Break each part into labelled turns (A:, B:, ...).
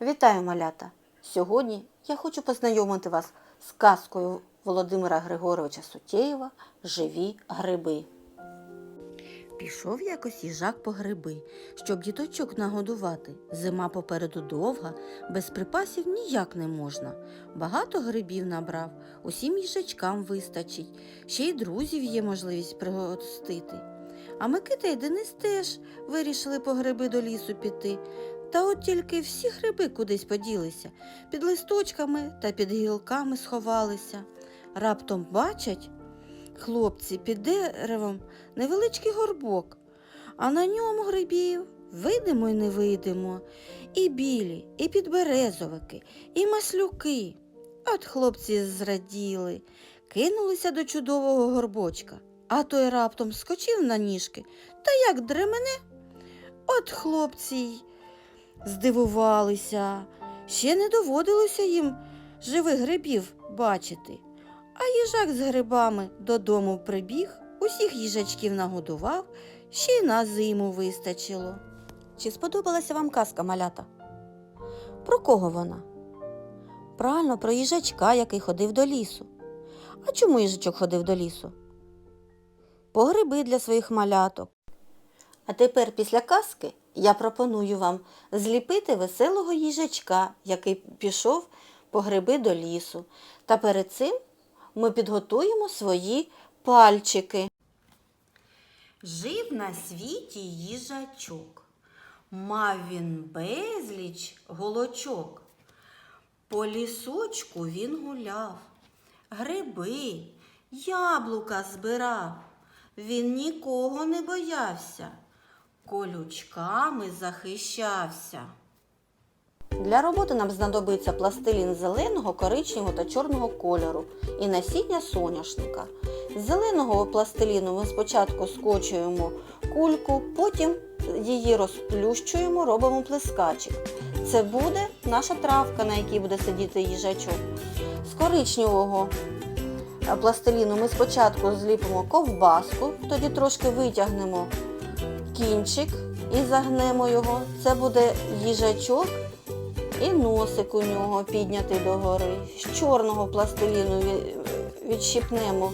A: Вітаю, малята! Сьогодні я хочу познайомити вас з казкою Володимира Григоровича Сутєєва Живі гриби. Пішов якось їжак по гриби, щоб діточок нагодувати. Зима попереду довга, без припасів ніяк не можна. Багато грибів набрав, усім їжачкам вистачить, ще й друзів є можливість пригостити. А Микита й Денис теж вирішили по гриби до лісу піти. Та от тільки всі гриби кудись поділися, під листочками та під гілками сховалися. Раптом бачать хлопці під деревом невеличкий горбок, а на ньому грибів видимо й не видимо, і білі, і підберезовики, і маслюки. От хлопці зраділи, кинулися до чудового горбочка, а той раптом скочив на ніжки та як дремене. От хлопці й здивувалися. Ще не доводилося їм живих грибів бачити. А їжак з грибами додому прибіг, усіх їжачків нагодував, ще й на зиму вистачило. Чи сподобалася вам казка, малята? Про кого вона? Правильно, про їжачка, який ходив до лісу. А чому їжачок ходив до лісу? По гриби для своїх маляток. А тепер після казки я пропоную вам зліпити веселого їжачка, який пішов по гриби до лісу. Та перед цим ми підготуємо свої пальчики. Жив на світі їжачок. Мав він безліч голочок. По лісочку він гуляв, гриби, яблука збирав. Він нікого не боявся, колючками захищався. Для роботи нам знадобиться пластилін зеленого, коричневого та чорного кольору і насіння соняшника. З зеленого пластиліну ми спочатку скочуємо кульку, потім її розплющуємо, робимо плескачик. Це буде наша травка, на якій буде сидіти їжачок. З коричневого е, пластиліну ми спочатку зліпимо ковбаску, тоді трошки витягнемо кінчик і загнемо його. Це буде їжачок і носик у нього піднятий догори. З чорного пластиліну відщипнемо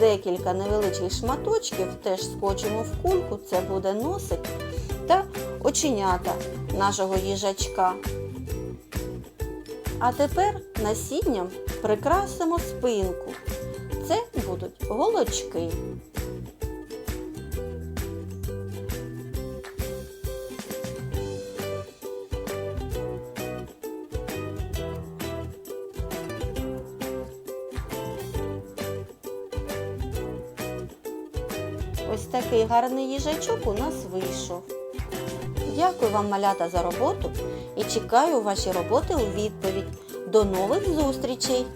A: декілька невеличких шматочків, теж скочимо в кульку, це буде носик та оченята нашого їжачка. А тепер насінням прикрасимо спинку. Це будуть голочки. Ось такий гарний їжачок у нас вийшов. Дякую вам, малята, за роботу і чекаю ваші роботи у відповідь. До нових зустрічей!